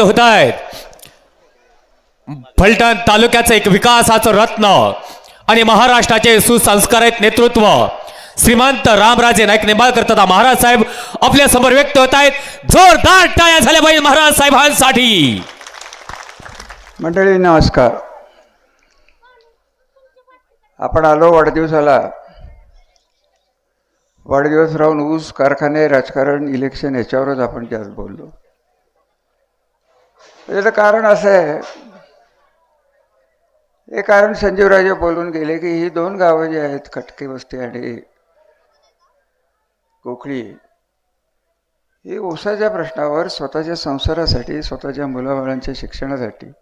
व्यक्त होत आहेत फलटण तालुक्याचं एक विकासाचं रत्न आणि महाराष्ट्राचे सुसंस्कारित नेतृत्व. श्रीमंत रामराजे नाईक निंबाळकर तथा महाराज साहेब आपल्यासमोर व्यक्त होत आहेत जोरदार टाळ्या झाल्या पाहिजे महाराज साहेबांसाठी. मंडळी नमस्कार. आपण आलो वाढदिवसाला. वाढदिवस राहून ऊस कारखाने राजकारण इलेक्शन याच्यावरच आपण जास्त बोललो. त्याचं कारण असं आहे. हे कारण संजीवराजे बोलून गेले की ही दोन गावं जी आहेत खटके वस्ती आणि कोकळी ही ऊसाच्या प्रश्नावर स्वतःच्या संसारासाठी स्वतःच्या मुलाबाळांच्या शिक्षणासाठी.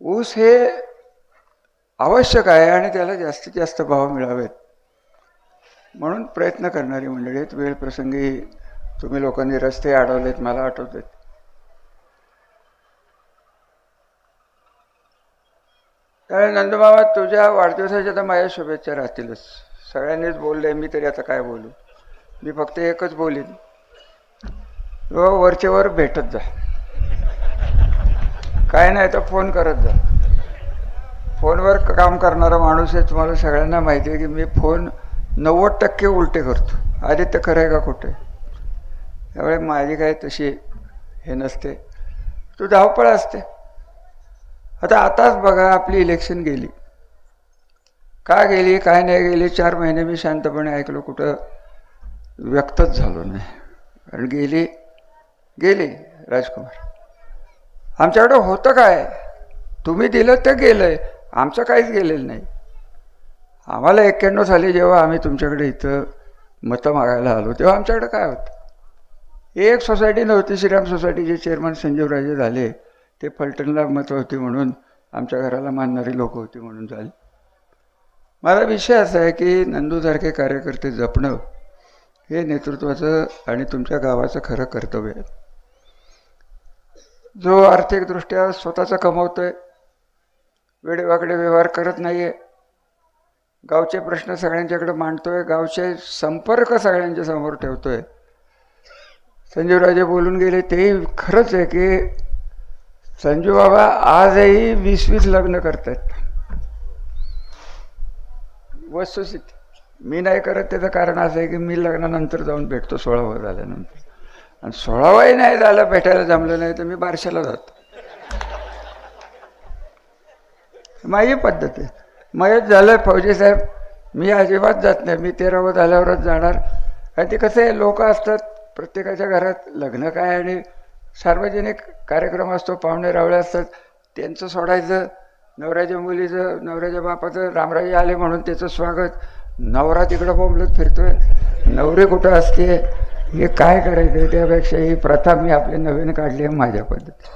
ऊस हे आवश्यक आहे आणि त्याला जास्तीत जास्त भाव मिळावेत. म्हणून प्रयत्न करणारी मंडळी आहेत वेळ प्रसंगी तुम्ही लोकांनी रस्ते अडवलेत मला आठवतात. त्यामुळे नंदबाबा तुझ्या वाढदिवसाच्या तर माझ्या शुभेच्छा राहतीलच. सगळ्यांनीच बोलले मी तरी आता काय बोलू? मी फक्त एकच बोलीन. व वरचेवर भेटत जा. काय नाही तर फोन करत जा. फोनवर काम करणारा माणूस आहे तुम्हाला सगळ्यांना माहिती आहे की मी फोन नव्वद टक्के उलटे करतो. आदित्य खरं आहे का खोटे त्यामुळे माझी काय तशी हे नसते. तू धावपळ असते. आता आताच बघा आपली इलेक्शन गेली. का गेली काय नाही गेली चार महिने मी शांतपणे ऐकलो कुठं व्यक्तच झालो नाही. कारण गेली गेली राजकुमार. आमच्याकडं होतं काय? तुम्ही दिलं ते गेलंय. आमचं काहीच गेलेलं नाही. आम्हाला एक्क्याण्णव साली जेव्हा आम्ही तुमच्याकडे इथं मतं मागायला आलो तेव्हा आमच्याकडे काय होतं? एक सोसायटी नव्हती श्रीराम सोसायटीचे चेअरमन संजीवराजे झाले. ते फलटणला मतं होती म्हणून आमच्या घराला मानणारी लोक होती म्हणून झाली. माझा विषय असा आहे की नंदूसारखे कार्यकर्ते जपणं हे नेतृत्वाचं आणि तुमच्या गावाचं खरं कर्तव्य आहे. जो आर्थिकदृष्ट्या स्वतःचा कमवतोय वेडेवाकडे व्यवहार करत नाही आहे गावचे प्रश्न सगळ्यांच्याकडे मांडतोय गावचे संपर्क सगळ्यांच्या समोर ठेवतोय. संजीवराजे बोलून गेले तेही खरंच आहे की संजू बाबा आजही वीस वीस लग्न करतायत. वस्तुस्थिती. मी नाही करत त्याचं कारण असं आहे की मी लग्नानंतर जाऊन भेटतो सोळावं झाल्यानंतर. आणि सोळावाही नाही झालं भेटायला जमलं नाही तर मी बारशाला जातो. माझी पद्धत आहे. मयत झालं फौजी साहेब मी अजिबात जात नाही. मी तेरावं झाल्यावरच जाणार. आणि ते कसं आहे लोक असतात प्रत्येकाच्या घरात लग्न काय आणि सार्वजनिक कार्यक्रम असतो पाहुणे रावळे असतात त्यांचं सोडायचं नवऱ्याच्या मुलीचं नवऱ्याच्या बापाचं रामराजे आले म्हणून त्याचं स्वागत. नवरा तिकडं बोंबलत फिरतोय. नवरे कुठं असते? हे काय करायचं त्यापेक्षा ही प्रथा मी आपली नवीन काढली आहे माझ्या पद्धत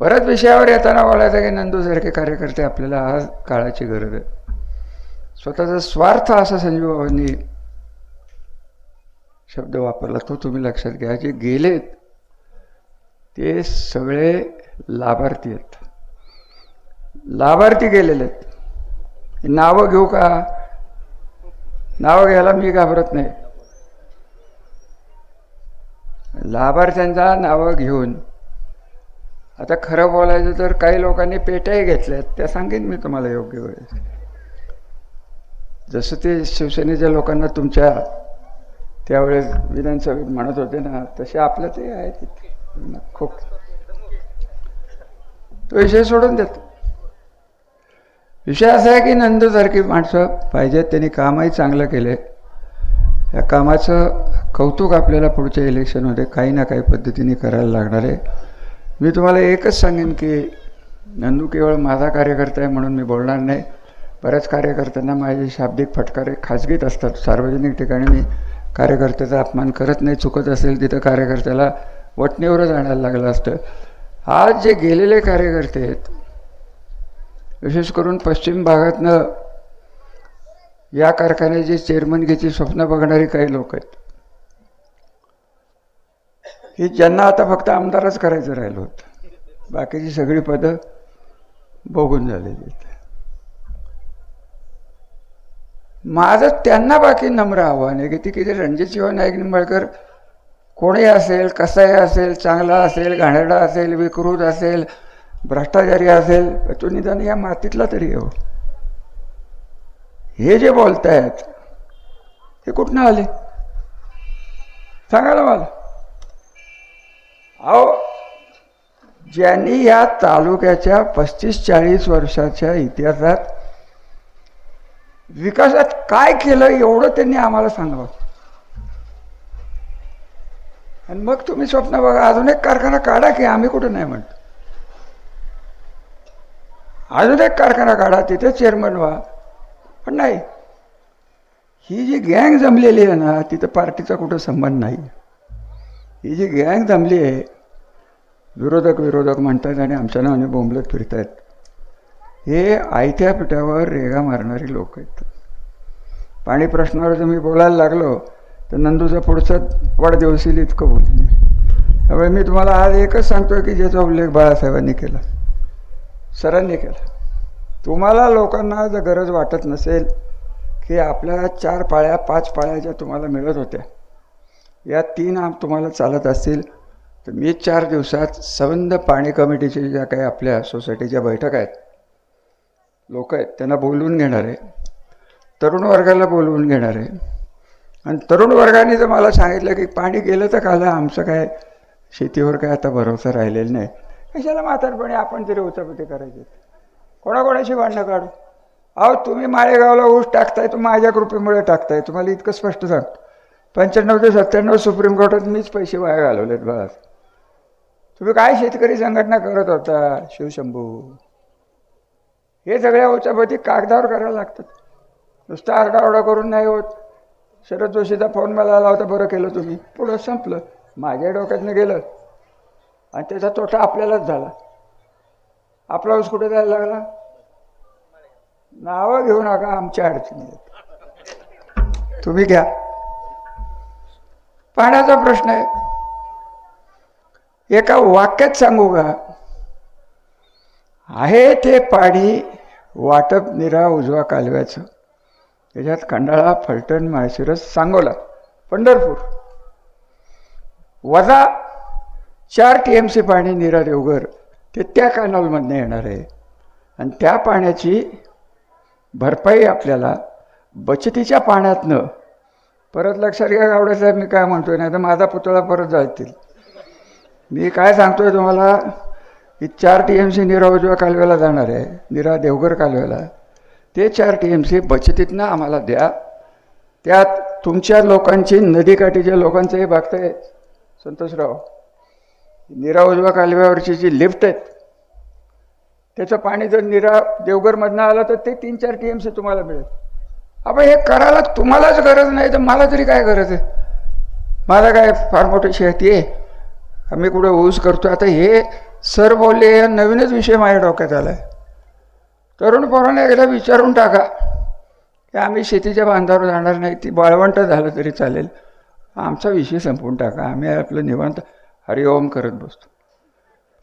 परत विषयावर येताना बोलायचं की नंदूसारखे कार्यकर्ते आपल्याला आज काळाची गरज आहे. स्वतःचा स्वार्थ असा संजीव बाबांनी शब्द वापरला तो तुम्ही लक्षात घ्या जे गेलेत ते सगळे लाभार्थी आहेत. लाभार्थी गेलेले आहेत. नावं घेऊ का? नावं घ्यायला मी घाबरत नाही. लाभार्थ्यांचा नावं घेऊन. आता खरं बोलायचं तर काही लोकांनी पेट्याही घेतल्यात त्या सांगेन मी तुम्हाला योग्य वेळेस. जसं ते शिवसेनेच्या लोकांना तुमच्या त्यावेळेस विधानसभेत म्हणत होते ना तसे आपलं ते आहे तिथे. खूप. तो विषय सोडून देतो. विषय असा आहे की नंदूसारखी माणसं पाहिजेत त्यांनी कामही चांगलं केले. या कामाचं कौतुक आपल्याला पुढच्या इलेक्शनमध्ये काही ना काही पद्धतीने करायला लागणार आहे. मी तुम्हाला एकच सांगेन की नंदू केवळ माझा कार्यकर्ता आहे म्हणून मी बोलणार नाही. बऱ्याच कार्यकर्त्यांना माझे शाब्दिक फटकारे खाजगीत असतात. सार्वजनिक ठिकाणी मी कार्यकर्त्याचा अपमान करत नाही चुकत असेल तिथं कार्यकर्त्याला वटणीवरच आणायला लागलं असतं. आज जे गेलेले कार्यकर्ते आहेत विशेष करून पश्चिम भागातनं या कारखान्याची चेअरमनगीची स्वप्न बघणारी काही लोक आहेत. ही ज्यांना आता फक्त आमदारच करायचं राहिलं होतं. बाकीची सगळी पदं बघून झालेली आहेत. माझं त्यांना बाकी नम्र आव्हान आहे की ती किती रणजित शिवा नाईक निंबाळकर कोणी असेल कसाही असेल चांगला असेल घाणेरडा असेल विकृत असेल भ्रष्टाचारी असेल तो निदान या मातीतला तरी येऊ हो. हे जे बोलतायत हे कुठनं आले? सांगा ना मला. अहो ज्यांनी या तालुक्याच्या पस्तीस चाळीस वर्षाच्या इतिहासात विकासात काय केलं एवढं त्यांनी आम्हाला सांगावं. आणि मग तुम्ही स्वप्न बघा अजून एक कारखाना काढा की आम्ही कुठं नाही म्हणतो. अजून एक कारखाना काढा तिथे चेअरमन व्हा. पण नाही. ही जी गँग जमलेली आहे ना तिथं पार्टीचा कुठं संबंध नाही. ही जी गँग जमली आहे विरोधक विरोधक म्हणतात आणि आमच्या नावाने बोंबलत फिरतायत. हे आयत्या पिठावर रेगा मारणारी लोक आहेत. पाणी प्रश्नावर जर मी बोलायला लागलो तर नंदूचा पुढचं वाढदिवस येईल इतकं बोलेन त्यामुळे मी तुम्हाला आज एकच सांगतोय की ज्याचा उल्लेख बाळासाहेबांनी केला. सरांनी केला. तुम्हाला लोकांना जर गरज वाटत नसेल की आपल्या चार पाळ्या पाच पाळ्या ज्या तुम्हाला मिळत होत्या या तीन आम तुम्हाला चालत असतील तर मी चार दिवसात संबंध पाणी कमिटीच्या ज्या काही आपल्या सोसायटीच्या बैठक आहेत लोक आहेत त्यांना बोलवून घेणार आहे. तरुण वर्गाला बोलवून घेणार आहे. आणि तरुण वर्गाने जर मला सांगितलं की पाणी गेलं तर काला आमचं काय शेतीवर काय आता भरोसा राहिलेला नाही. कशाला म्हातारपणे आपण तरी उचापती करायची? कोणाकोणाशी भांडणं काढू? अहो तुम्ही माळेगावला ऊस टाकताय तर माझ्या कृपेमुळे टाकताय. तुम्हाला इतकं स्पष्ट सांग पंच्याण्णव ते सत्त्याण्णव सुप्रीम कोर्टात मीच पैसे वाया घालवलेत बस. तुम्ही काय शेतकरी संघटना करत होता शिवशंभू? हे सगळ्या उचापती कागदावर करायला लागतात. नुसतं आरडाओरडा करून नाही होत. शरद जोशीचा फोन मला आला होता बरं केलं तुम्ही. पुढं संपलं. माझ्या डोक्यातनं गेलं आणि त्याचा तोटा आपल्यालाच झाला. आपला ऊस कुठे जायला लागला? नावं घेऊ नका आमच्या अडचणी आहेत. तुम्ही घ्या. पाण्याचा प्रश्न आहे. एका वाक्यात सांगू का? आहे ते पाणी वाटप निरा उजवा कालव्याचं. त्याच्यात खंडाळा फलटण माळशिरस सांगोला पंढरपूर. वजा चार टी एम सी पाणी नीरा देवघर ते त्या कॅनॉलमधनं येणार आहे. आणि त्या पाण्याची भरपाई आपल्याला बचतीच्या पाण्यातनं परत लक्षात घ्या गावडे साहेब मी काय म्हणतोय नाही तर माझा पुतळा परत जातील मी काय सांगतोय तुम्हाला की चार टी एम सी नीरा उजव्या कालव्याला जाणार आहे नीरा देवघर कालव्याला. ते चार टी एम सी बचतीतनं आम्हाला द्या. त्यात तुमच्या लोकांची नदीकाठीच्या लोकांचंही बघताय. संतोषराव निरा उजवा कालव्यावरची जी लिफ्ट आहेत त्याचं पाणी जर निरा देवघरमधनं आलं तर ते तीन चार टी एम सी तुम्हाला मिळेल. आपण हे करायला तुम्हालाच गरज नाही तर मला तरी काय गरज आहे? मला काय फार मोठी शेती आहे? आम्ही कुठं ऊस करतो आता हे सर बोलले हा नवीनच विषय माझ्या डोक्यात आला आहे तरुण पोरांना एकदा विचारून टाका की आम्ही शेतीच्या बांधावर जाणार नाही ती बाळवंट झालं तरी चालेल. आमचा विषय संपवून टाका. आम्ही आपलं निवांत हरिओम करत बसतो.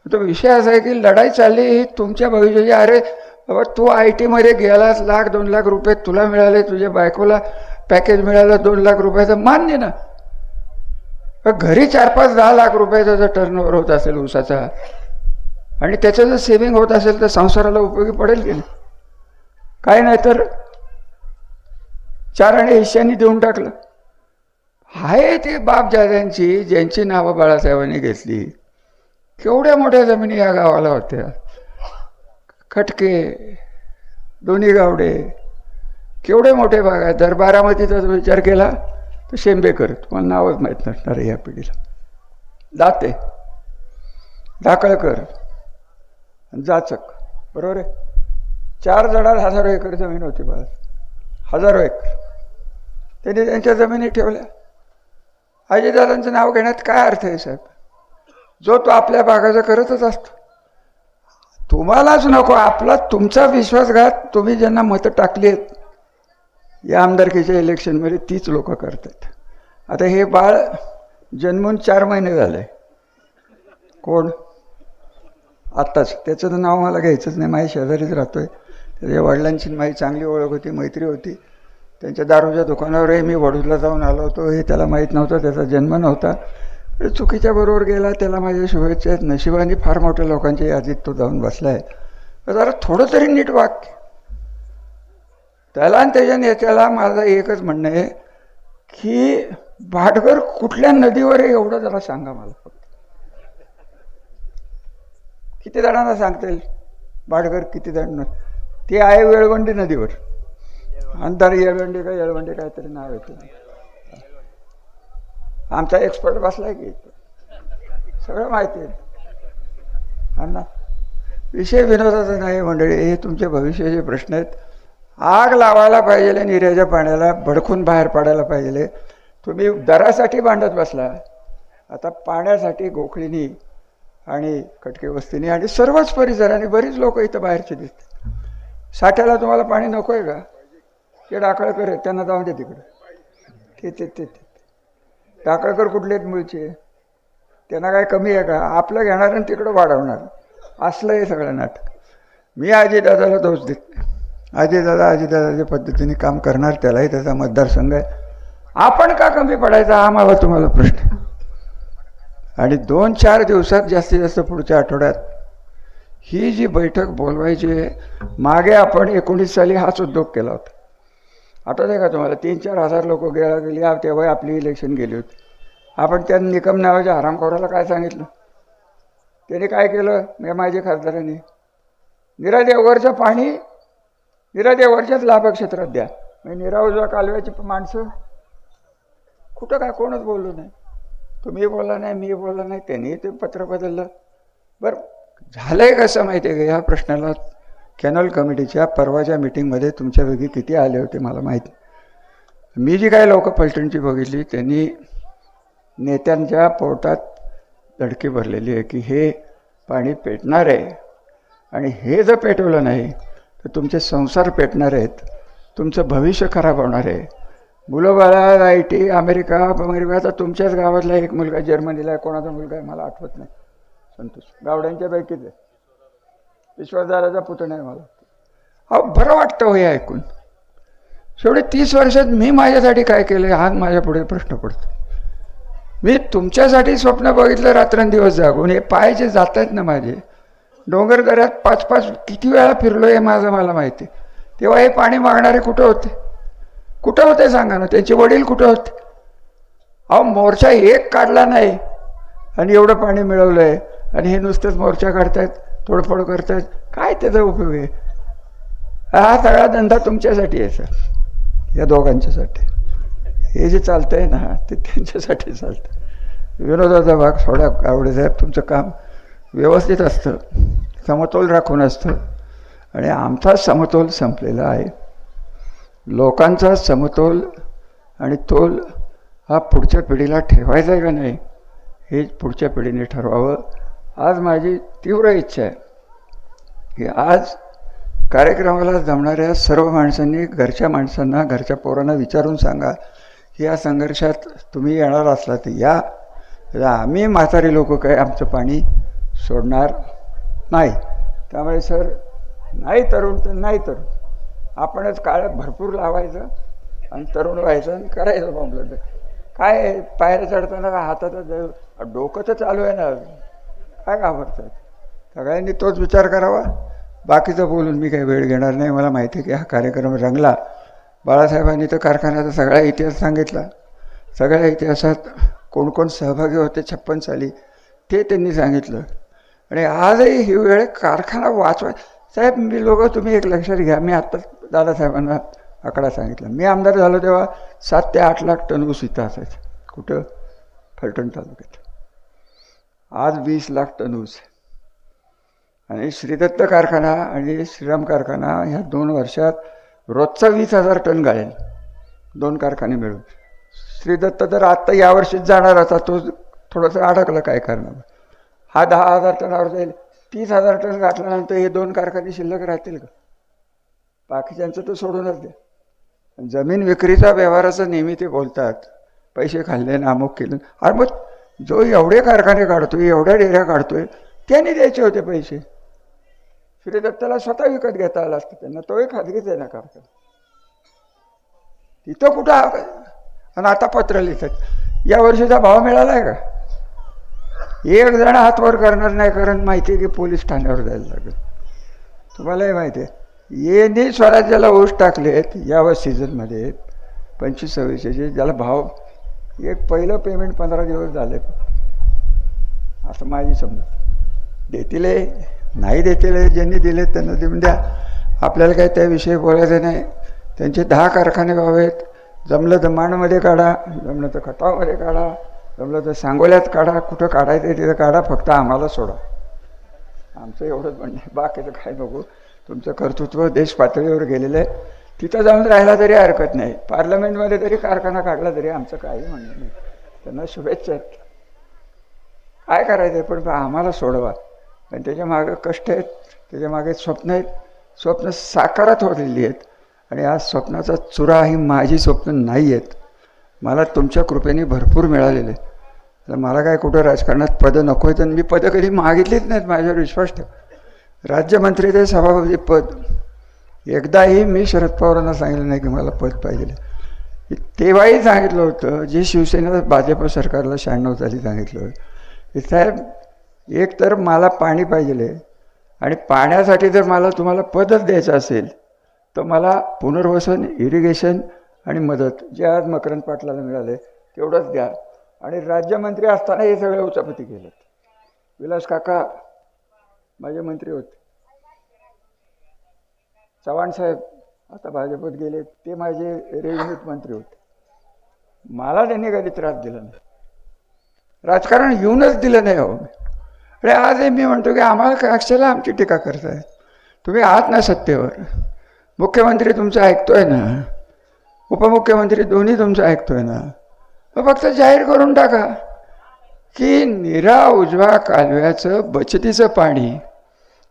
तो विषय असा आहे की लढाई चालली ही तुमच्या भविष्याची अरे बाबा तू आय टीमध्ये गेलास लाख दोन लाख रुपये तुला मिळाले तुझ्या बायकोला पॅकेज मिळालं दोन लाख रुपयाचं मान्य ना. घरी चार पाच दहा लाख रुपयाचा जर टर्नओव्हर होत असेल ऊसाचा आणि त्याचं जर सेव्हिंग होत असेल तर संसाराला उपयोगी पडेल की नाही? काय नाही तर चार आणि हिश्श्यांनी देऊन टाकलं. आहे ते बाप जाद्यांची ज्यांची नावं बाळासाहेबांनी घेतली. केवढ्या मोठ्या जमिनी या गावाला होत्या. खटके दोन्ही गावडे. केवढे मोठे भाग आहेत. जर बारामतीचा विचार केला तर शेंबेकर तुम्हाला नावच माहीत नसणार आहे या पिढीला. दाते. दाकळकर जाचक. बरोबर आहे? चार जणांना हजारो एकर जमीन होती बाळा हजारो एकर. त्यांनी त्यांच्या जमिनी ठेवल्या. अजयदादांचं नाव घेण्यात काय अर्थ आहे साहेब? जो तो आपल्या भागाचा करतच असतो. तुम्हालाच नको आपला तुमचा विश्वासघात तुम्ही ज्यांना मतं टाकली आहेत या आमदारकीच्या इलेक्शनमध्ये तीच लोक करतात. आता हे बाळ जन्मून चार महिने झाले. कोण? आत्ताच. त्याचं तर नाव मला घ्यायचंच नाही. माझ्या शेजारीच राहतो आहे त्याच्या वडिलांची माझी चांगली ओळख होती मैत्री होती. त्यांच्या दारूच्या दुकानावरही मी वडूदला जाऊन आलो होतो. हे त्याला माहीत नव्हतं. त्याचा जन्म नव्हता. चुकीच्या बरोबर गेला. त्याला माझ्या शुभेच्छा आहेत. नशिबाने फार मोठ्या लोकांच्या यादीत तो जाऊन बसला आहे जरा थोडं तरी नीट वाक्य. त्याला आणि त्याच्या नेत्याला माझं एकच म्हणणं आहे की भाटघर कुठल्या नदीवर आहे एवढं जरा सांगा मला फक्त किती जणांना सांगता येईल? भाटघर किती जण ते आहे वेळवंडी नदीवर. अंधार येळवंडी का येळवंडी काहीतरी नाव आहे आमचा एक्सपर्ट बसलाय की सगळं माहिती आहे. अण्णा विषय विनोदाचा नाही मंडळी हे तुमचे भविष्याचे प्रश्न आहेत. आग लावायला पाहिजे निर्याच्या पाण्याला भडकून बाहेर पाडायला पाहिजे. तुम्ही दरासाठी भांडत बसला. आता पाण्यासाठी गोखळीनी आणि कटके वस्तीने आणि सर्वच परिसराने बरीच लोक इथं बाहेरचे दिसतात. साठ्याला तुम्हाला पाणी नको आहे का? ते डाकळकर आहेत त्यांना जाऊन दे तिकडं. ते ते ते ते. टाकळकर कुठले आहेत मुळचे त्यांना काय कमी आहे का? आपलं घेणार आणि तिकडं वाढवणार. असलं हे सगळं नाटक. मी अजितदादाला दोष देत नाही. अजितदादा अजितदादाच्या पद्धतीने काम करणार त्यालाही त्याचा मतदारसंघ आहे. आपण का कमी पडायचा? हा मला तुम्हाला प्रश्न आहे. आणि दोन चार दिवसात जास्तीत जास्त पुढच्या आठवड्यात ही जी बैठक बोलवायची आहे मागे आपण एकोणीस साली हाच उद्योग केला होता. आठवत आहे का तुम्हाला तीन चार हजार लोक गेला गेली तेव्हा आपली इलेक्शन गेली होती. आपण त्या निकम नावाच्या हरामखोराला काय सांगितलं? त्याने काय केलं? मी माझ्या खासदारांनी निरा देवघरचं पाणी निरा देवघरच्याच लाभक्षेत्रात द्या. म्हणजे निरा उजव्या कालव्याची माणसं? कुठं काय कोणच बोललो नाही. तुम्ही बोलला नाही मी बोलला नाही त्यांनी ते पत्र बदललं. बरं आहे कसं माहिती आहे का? या प्रश्नाला कॅनल कमिटीच्या परवाच्या मिटिंगमध्ये तुमच्यापैकी किती आले होते मला माहीत मी जी काही लोकं पलटणची बघितली त्यांनी नेत्यांच्या पोटात धडकी भरलेली आहे की हे पाणी पेटणार आहे. आणि हे जर पेटवलं नाही तर तुमचे संसार पेटणार आहेत. तुमचं भविष्य खराब होणार आहे. मुलं बाळा आय टी अमेरिका अमेरिकाचा आता तुमच्याच गावातला एक मुलगा जर्मनीला आहे कोणाचा मुलगा आहे मला आठवत नाही. संतोष गावड्यांच्या पैकीच आहे. विश्वासदाराचा पुतणा आहे मला. अहो बरं वाटतं हो हे ऐकून. शेवटी तीस वर्षात मी माझ्यासाठी काय केलं हा माझ्या पुढे प्रश्न पडतो. मी तुमच्यासाठी स्वप्न बघितलं रात्रंदिवस जागून. हे पाय जे जात आहेत ना माझे. डोंगरदऱ्यात पाच पाच किती वेळा फिरलो हे माझं मला माहिती. तेव्हा हे पाणी मागणारे कुठं होते? कुठं होते सांगा ना? त्यांचे वडील कुठं होते? अहो मोर्चा एक काढला नाही. आणि एवढं पाणी मिळवलं आहे आणि हे नुसतंच मोर्चा काढतायत तोडफोड करतायत. काय त्याचा उपयोग आहे? हा सगळा धंदा तुमच्यासाठी आहे सर. या दोघांच्यासाठी. हे जे चालतं आहे ना ते त्यांच्यासाठी चालतं विनोदाचा भाग सोडा आवडे साहेब. तुमचं काम व्यवस्थित असतं. समतोल राखून असतं. आणि आमचा समतोल संपलेला आहे. लोकांचा समतोल आणि तोल हा पुढच्या पिढीला ठेवायचा आहे का नाही हे पुढच्या पिढीने ठरवावं आज माझी तीव्र इच्छा आहे की आज कार्यक्रमाला जमणाऱ्या सर्व माणसांनी घरच्या माणसांना घरच्या पोरांना विचारून सांगा की या संघर्षात तुम्ही येणार असला तर या आम्ही म्हातारी लोक काय आमचं पाणी सोडणार नाही. त्यामुळे सर नाही तरुण तर नाही तरुण. आपणच काळात भरपूर लावायचं आणि तरुण व्हायचं आणि करायचं बॉम्बलं काय पायऱ्या चढताना हातात डोकं तर चालू आहे ना अजून. काय घाबरतात सगळ्यांनी तोच विचार करावा. बाकीचं बोलून मी काही वेळ घेणार नाही. मला माहिती आहे की हा कार्यक्रम रंगला. बाळासाहेबांनी तर कारखान्याचा सगळा इतिहास सांगितला. सगळ्या इतिहासात कोण कोण सहभागी होते छप्पन साली ते त्यांनी सांगितलं. आणि आजही ही वेळ कारखाना वाचवाय साहेब मी लोक तुम्ही एक लक्षात घ्या. मी आत्ताच दादासाहेबांना आकडा सांगितला. मी आमदार झालो तेव्हा सात ते आठ लाख टन ऊस इथं असायचं. कुठं? फलटण तालुक्यात. आज वीस लाख टन ऊस आणि श्रीदत्त कारखाना आणि श्रीराम कारखाना ह्या दोन वर्षात रोजचा वीस हजार टन गाळेल. दोन कारखाने मिळून. श्रीदत्त तर आत्ता यावर्षीच जाणार होता तो थोडंसं अडकलं काय करणार हा दहा हजार टनावर जाईल. तीस हजार टन घातल्यानंतर हे दोन कारखाने शिल्लक राहतील का? बाकीच्यांचं तर सोडूनच द्या. जमीन विक्रीचा व्यवहाराचं नेहमी ते बोलतात. पैसे खाल्ले ना अमुक केलं. अरे मग जो एवढे कारखाने काढतोय एवढ्या डेऱ्या काढतोय त्याने द्यायचे होते पैसे. श्रीदत्ताला स्वतः विकत घेता आला असतं त्यांना. तोही खाजगीच आहे ना कारखाना. तिथं कुठं आणि आता पत्र लिहितात. या वर्षीचा भाव मिळाला आहे का? एक जण हातवर करणार नाही कारण माहिती आहे की पोलीस ठाण्यावर जायला लागेल. तुम्हालाही माहिती आहे. येणे स्वराज्याला ऊस टाकलेत या सीझनमध्ये पंचवीस सव्वीसचे ज्याला भाव एक पहिलं पेमेंट पंधरा दिवस झाले. असं माझी समजत. देतील नाही देतील ज्यांनी दिले त्यांना देऊन द्या. आपल्याला काही त्याविषयी बोलायचं नाही. त्यांचे दहा कारखाने व्हावेत. जमलं तर माणमध्ये काढा. जमलं तर खटावमध्ये काढा. जमलं तर सांगोल्यात काढा. कुठं काढायचं आहे तिथं काढा. फक्त आम्हाला सोडा. आमचं एवढंच म्हणणं आहे. बाकीचं काय बघू तुमचं कर्तृत्व देश पातळीवर गेलेलं आहे. तिथं जाऊन राहिला तरी हरकत नाही. पार्लमेंटमध्ये तरी कारखाना काढला तरी आमचं काही म्हणणं नाही. त्यांना शुभेच्छा आहेत. काय करायचं आहे? पण आम्हाला सोडवा. आणि त्याच्या मागं कष्ट आहेत त्याच्यामागे स्वप्न आहेत. स्वप्न साकारात होलेली आहेत. आणि आज स्वप्नाचा चुरा ही माझी स्वप्न नाही आहेत. मला तुमच्या कृपेने भरपूर मिळालेले आहे. तर मला काय कुठं राजकारणात पदं नको आहेत आणि मी पदं कधी मागितलीच नाहीत माझ्यावर विश्वास ठेव. राज्यमंत्री ते सभापती पद. एकदाही मी शरद पवारांना सांगितलं नाही की मला पद पाहिजे. तेव्हाही सांगितलं होतं जे शिवसेना भाजप सरकारला शहाण्णव साली सांगितलं की साहेब एक तर मला पाणी पाहिजे आणि पाण्यासाठी जर मला तुम्हाला पदच द्यायचं असेल तर मला पुनर्वसन इरिगेशन आणि मदत जे आज मकरंद पाटलाला मिळाले तेवढंच द्या. आणि राज्यमंत्री असताना हे सगळे उचापती केलं विलास काका माझे मंत्री होते. चव्हाण साहेब आता भाजपत गेले ते माझे रेव्हेन्यूत मंत्री होते. मला त्यांनी कधी त्रास दिला नाही. राजकारण येऊनच दिलं नाही हो अरे आज मी म्हणतो की आम्हाला कशाला आमची टीका करताय. तुम्ही आहात ना सत्तेवर. मुख्यमंत्री तुमचं ऐकतोय ना. उपमुख्यमंत्री दोन्ही तुमचं ऐकतोय ना. मग फक्त जाहीर करून टाका. की निरा उजव्या कालव्याचं बचतीचं पाणी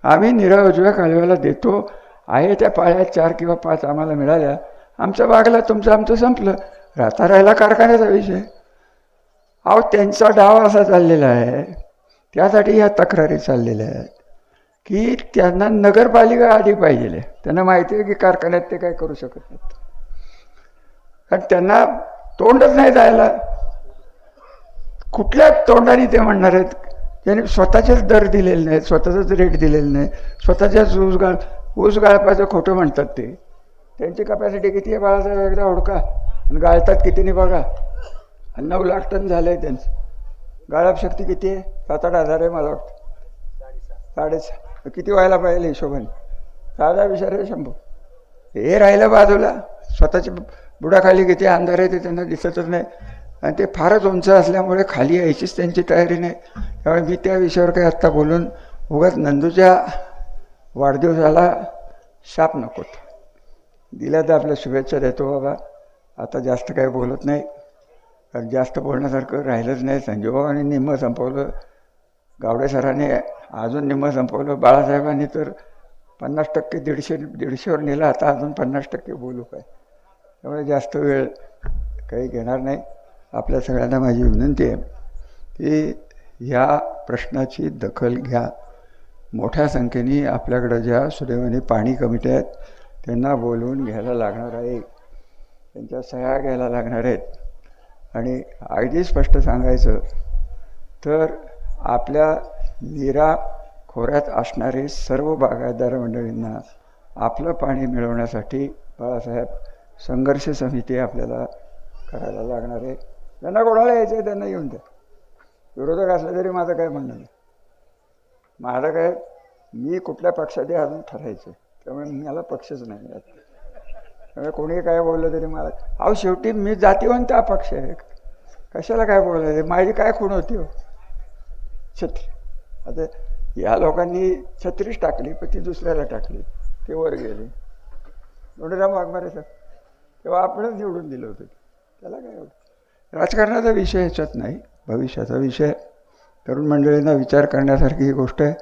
आम्ही निरा उजव्या कालव्याला देतो. आहे त्या पाळ्यात चार किंवा पाच आम्हाला मिळाल्या. आमचं वागला तुमचं आमचं संपलं. राहता राहिला कारखान्याचा विषय. अहो त्यांचा डाव असा चाललेला आहे. त्यासाठी ह्या तक्रारी चाललेल्या आहेत. की त्यांना नगरपालिका आधी पाहिजे. त्यांना माहिती आहे की कारखान्यात ते काय करू शकत नाहीत. कारण त्यांना तोंडच नाही जायला. कुठल्या तोंडाने ते म्हणणार आहेत? त्यांनी स्वतःचेच दर दिलेले नाहीत स्वतःचाच रेट दिलेले नाही स्वतःच्याच ऊस गाळ ऊस गाळपाचं खोटं म्हणतात ते. त्यांची कपॅसिटी किती आहे बाळासाहेब? एकदा ओळखा. आणि गाळतात कितीने बघा? आणि नऊ लाख टन झालं आहे त्यांचं. गाळप शक्ती किती आहे? सात आठ हजार आहे मला वाटतं. साडेसहा. किती व्हायला पाहिजे हिशोबाने? साधा विचार आहे शंभू. हे राहिलं बाजूला. स्वतःच्या बुडाखाली किती अंधार आहे ते त्यांना दिसतच नाही. आणि ते फारच उंच असल्यामुळे खाली यायचीच त्यांची तयारी नाही. त्यामुळे मी त्या विषयावर काही आत्ता बोलून उगाच नंदूच्या वाढदिवसाला शाप नकोत दिल्या तर आपल्या शुभेच्छा देतो बाबा. आता जास्त काही बोलत नाही. कारण जास्त बोलण्यासारखं राहिलंच नाही. संजीवबाबांनी निम्मं संपवलं. गावडे सरांनी अजून निम्मं संपवलं. बाळासाहेबांनी तर पन्नास टक्के दीडशे दीडशेवर नेलं. आता अजून पन्नास टक्के बोलू काय. त्यामुळे जास्त वेळ काही घेणार नाही. आपल्या सगळ्यांना माझी विनंती आहे की ह्या प्रश्नाची दखल घ्या. मोठ्या संख्येने आपल्याकडं ज्या सुदैवाने पाणी कमिट्या आहेत त्यांना बोलवून घ्यायला लागणार आहे. त्यांच्या सह्या घ्यायला लागणार आहेत. आणि अगदी स्पष्ट सांगायचं तर आपल्या नीरा खोऱ्यात असणारे सर्व बागायतदार मंडळींना आपलं पाणी मिळवण्यासाठी बाळासाहेब संघर्ष समिती आपल्याला करायला लागणार आहे. त्यांना कोणाला यायचं आहे त्यांना येऊन द्या. विरोधक असले तरी माझं काय म्हणणं नाही. माझं काय मी कुठल्या पक्षात आहे अजून ठरायचं त्यामुळे मला पक्षच नाही त्यामुळे कोणी काय बोललं तरी मला अहो शेवटी मी जातीवंत अपक्ष आहे. कशाला काय बोलायचं? माझी काय खूण होती हो? छत्री. आता या लोकांनी छत्रीच टाकली पण ती दुसऱ्याला टाकली. ते वर गेले. दोंडीराम वाघमारे सर तेव्हा आपणच निवडून दिलं होतं. त्याला काय होतं राजकारणाचा विषय ह्याच्यात नाही भविष्याचा विषय. तरुण मंडळींना विचार करण्यासारखी ही गोष्ट आहे.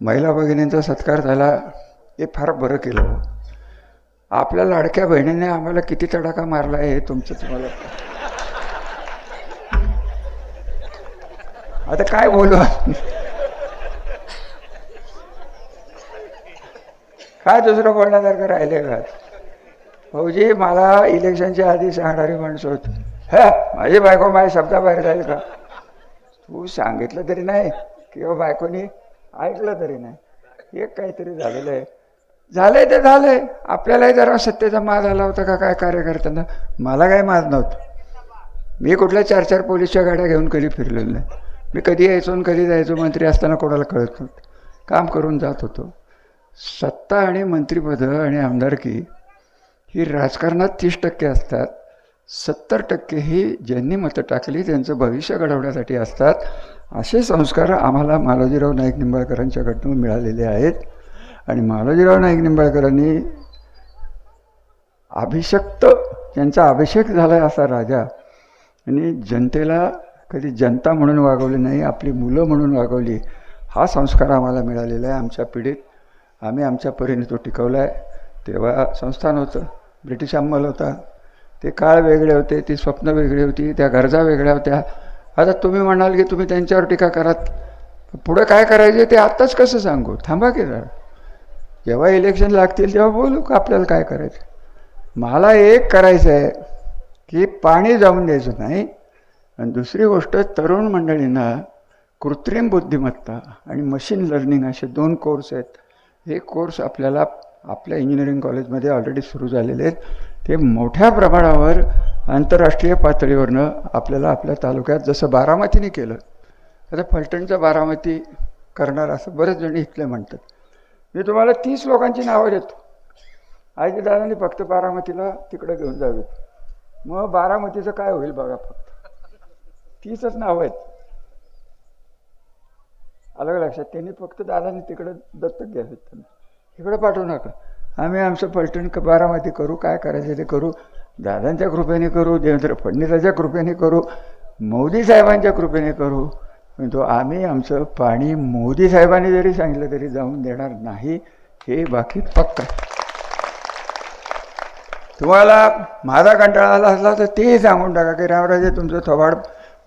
महिला भगिनींचा सत्कार झाला हे फार बरं केलं हो. आपल्या लाडक्या बहिणीने आम्हाला किती तडाखा मारला आहे हे तुमचं तुम्हाला आता काय बोलू काय दुसरं बोलण्यासारखं राहिले का भाऊजी मला इलेक्शनच्या आधी सांगणारी माणसं होती. हा? माझी बायको माझ्या शब्दाबाहेर जाईल का? तू सांगितलं तरी नाही किंवा बायकोनी ऐकलं तरी नाही. एक काहीतरी झालेलं आहे. झालंय ते झालंय. आपल्यालाही जरा सत्तेचा माज आला होता का काय कार्यकर्त्यांना? मला काय माज नव्हतं. मी कुठल्या चार चार पोलीसच्या गाड्या घेऊन कधी फिरलेलो नाही. मी कधी यायचो आणि कधी जायचो मंत्री असताना कोणाला कळत नव्हतं. काम करून जात होतो. सत्ता आणि मंत्रिपदं आणि आमदारकी ही राजकारणात तीस टक्के असतात. सत्तर टक्के ही ज्यांनी मतं टाकली त्यांचं भविष्य घडवण्यासाठी असतात. असे संस्कार आम्हाला मालोजीराव नाईक निंबाळकरांच्याकडून मिळालेले आहेत. आणि मालोजीराव नाईक निंबाळकरांनी अभिषक्त त्यांचा अभिषेक झाला असा राजा. आणि जनतेला कधी जनता म्हणून वागवली नाही आपली मुलं म्हणून वागवली हा संस्कार आम्हाला मिळालेला आहे आमच्या पिढीत. आम्ही आमच्या परीने तो टिकवला आहे तेव्हा संस्थान होतं ब्रिटिश अंमल होता. ते काळ वेगळे होते ती स्वप्न वेगळी होती त्या गरजा वेगळ्या होत्या. आता तुम्ही म्हणाल की तुम्ही त्यांच्यावर टीका करात. पुढं काय करायचे ते आत्ताच कसं सांगू? थांबा की जरा. जेव्हा इलेक्शन लागतील तेव्हा बोलू का आपल्याला काय करायचं मला एक करायचं आहे की पाणी जाऊन द्यायचं नाही. आणि दुसरी गोष्ट तरुण मंडळींना कृत्रिम बुद्धिमत्ता आणि मशीन लर्निंग असे दोन कोर्स आहेत. हे कोर्स आपल्याला आपल्या इंजिनिअरिंग कॉलेजमध्ये ऑलरेडी सुरू झालेले आहेत. ते मोठ्या प्रमाणावर आंतरराष्ट्रीय पातळीवरनं आपल्याला आपल्या तालुक्यात जसं बारामतीने केलं आता फलटणचं बारामती करणार असं बरेच जण इथले म्हणतात. मी तुम्हाला तीस लोकांची नावं देतो. आजी दादांनी फक्त बारामतीला तिकडं घेऊन जावेत मग बारामतीचं काय होईल बघा फक्त. तीसच नावं आहेत. अलग लक्षात. त्यांनी फक्त दादांनी तिकडं दत्तक घ्यावीत त्यांना. इकडं पाठवू नका. आम्ही आमचं पलटण बारामती करू काय करायचं ते करू. दादांच्या कृपेने करू देवेंद्र फडणवीसाच्या कृपेने करू मोदी साहेबांच्या कृपेने करू. तो आम्ही आमचं पाणी मोदी साहेबांनी जरी सांगितलं तरी जाऊन देणार नाही हे बाकी पक्का तुम्हाला माझा कंटाळा आला असला तर तेही सांगून टाका की रामराजे तुमचं थोबाड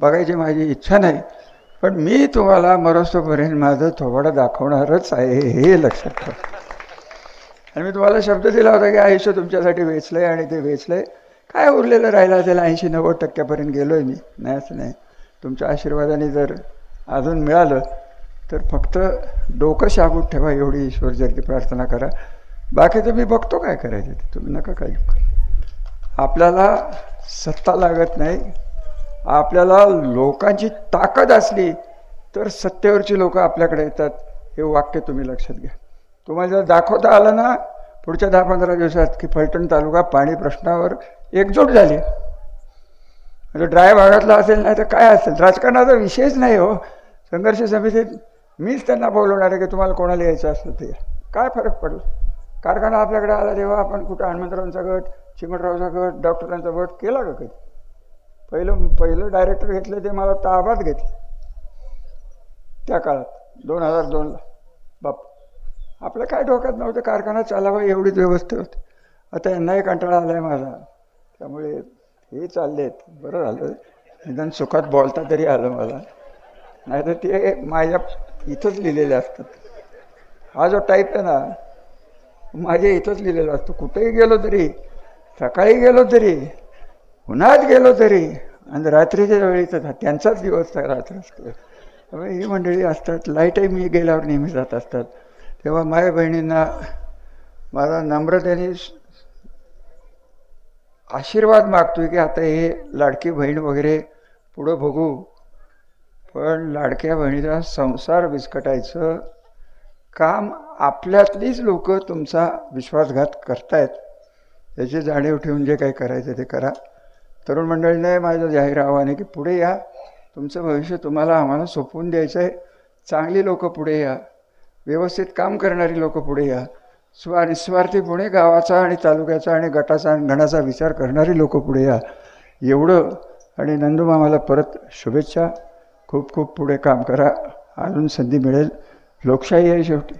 बघायची माझी इच्छा नाही. पण मी तुम्हाला मरस्तोपर्यंत माझं थोबाडं दाखवणारच आहे हे लक्षात ठेवा. आणि मी तुम्हाला शब्द दिला होता की आयुष्य तुमच्यासाठी वेचलं आहे आणि ते वेचलं आहे काय उरलेलं राहिलं असेल ऐंशी नव्वद टक्क्यापर्यंत गेलो आहे मी. नाही असं नाही. तुमच्या आशीर्वादाने जर अजून मिळालं तर फक्त डोकं शाबूत ठेवा एवढी ईश्वर जर प्रार्थना करा. बाकीचं मी बघतो काय करायचं ते. तुम्ही नका काय आपल्याला सत्ता लागत नाही. आपल्याला लोकांची ताकद असली तर सत्तेवरची लोक आपल्याकडे येतात. हे वाक्य तुम्ही लक्षात घ्या. तुम्हाला जर दाखवता आलं ना पुढच्या दहा पंधरा दिवसात की फलटण तालुका पाणी प्रश्नावर एकजूट झाली. म्हणजे ड्राय भागातला असेल नाही तर काय असेल? राजकारणाचा विषयच नाही हो. संघर्ष समितीत मीच त्यांना बोलवणार आहे की तुम्हाला कोणाला यायचं असतं ते. काय फरक पडला? कारखाना आपल्याकडे आला तेव्हा आपण कुठं हनुमंतरावांचा गट चिमटरावचा गट डॉक्टरांचा गट केला का कधी? पहिलं पहिलं डायरेक्टर घेतलं ते मला ताबात घेतलं. त्या काळात दोन हजार दोनला. आपलं काय डोक्यात नव्हतं कारखाना चालावा एवढीच व्यवस्था होती. आता यांनाही कंटाळा आला आहे माझा. त्यामुळे हे चाललेत. बरं झालं. निदान सुखात बोलता तरी आलं मला. नाही तर ते माझ्या इथंच लिहिलेले असतात. हा जो टाईप आहे ना माझ्या इथंच लिहिलेला असतो. कुठेही गेलो तरी सकाळी गेलो तरी उन्हात गेलो तरी आणि रात्रीच्या वेळी त्यांचाच दिवस रात्र असतो. त्यामुळे ही मंडळी असतात. लाईटही मी गेल्यावर नेहमी जात असतात. तेव्हा माझ्या बहिणींना माझा नम्रतेने आशीर्वाद मागतोय की आता हे लाडकी बहीण वगैरे पुढं बघू. पण लाडक्या बहिणीचा संसार विस्कटायचं काम आपल्यातलीच लोक तुमचा विश्वासघात करतायत. याची जाणीव ठेवून जे काही करायचं ते करा. तरुण मंडळीने माझं जाहीर आव्हान आहे की पुढे या. तुमचं भविष्य तुम्हाला आम्हाला सोपवून द्यायचं आहे चांगली लोकं पुढे या. व्यवस्थित काम करणारी लोक पुढे या. स्वा निस्वार्थीपणे गावाचा आणि तालुक्याचा आणि गटाचा आणि गणाचा विचार करणारी लोक पुढे या. एवढं आणि नंदुमामाला परत शुभेच्छा. खूप खूप पुढे काम करा. अजून संधी मिळेल. लोकशाही आहे शेवटी.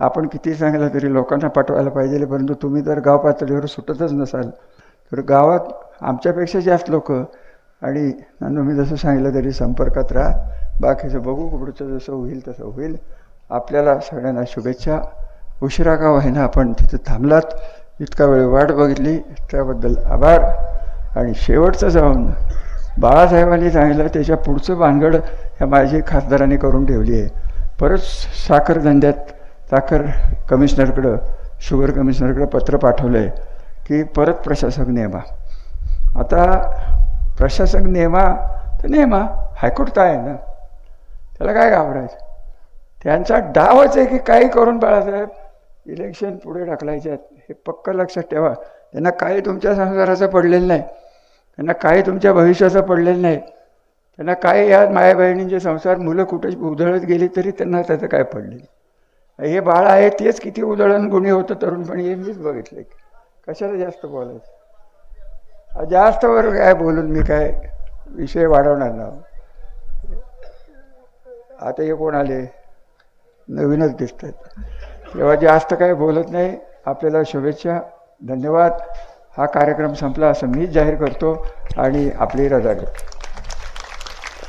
आपण किती सांगितलं तरी लोकांना पाठवायला पाहिजे परंतु तुम्ही जर गाव पातळीवर सुटतच नसाल. तर गावात आमच्यापेक्षा जास्त लोक आणि नंदू मी जसं सांगितलं तरी संपर्कात राहा. बाकीचं बघू पुढचं जसं होईल तसं होईल. आपल्याला सगळ्यांना शुभेच्छा. उशिरा का व्हायना आपण तिथं थांबलात. इतका वेळ वाट बघितली. त्याबद्दल आभार. आणि शेवटचं जाऊन बाळासाहेबांनी सांगितलं त्याच्या पुढचं भानगड ह्या माझी खासदारांनी करून ठेवली आहे. परत साखर धंद्यात साखर कमिशनरकडं शुगर कमिशनरकडं पत्र पाठवलं आहे की परत प्रशासक नेमा. आता प्रशासक नेमा तर नेमा हायकोर्ट तर आहे ना? त्याला काय घाबरायचं? त्यांचा डावच आहे की काही करून बाळासाहेब इलेक्शन पुढे ढकलायचे आहेत. हे पक्क लक्षात ठेवा. त्यांना काही तुमच्या संसाराचं पडलेलं नाही. त्यांना काही तुमच्या भविष्याचं पडलेलं नाही. त्यांना काही या माया बहिणींचे संसार मुलं कुठे उधळत गेली तरी त्यांना त्याचं काय पडलेलं हे बाळ आहे तेच किती उधळण गुणी होतं तरुणपणी हे मीच बघितलं कशाला जास्त बोलायचं? जास्त वर काय बोलून मी काय विषय वाढवणार ना? आता हे कोण आले? नवीनच दिसत आहेत तेव्हा जास्त काही बोलत नाही आपल्याला शुभेच्छा धन्यवाद. हा कार्यक्रम संपला असं मीच जाहीर करतो आणि आपली रजा घेतो.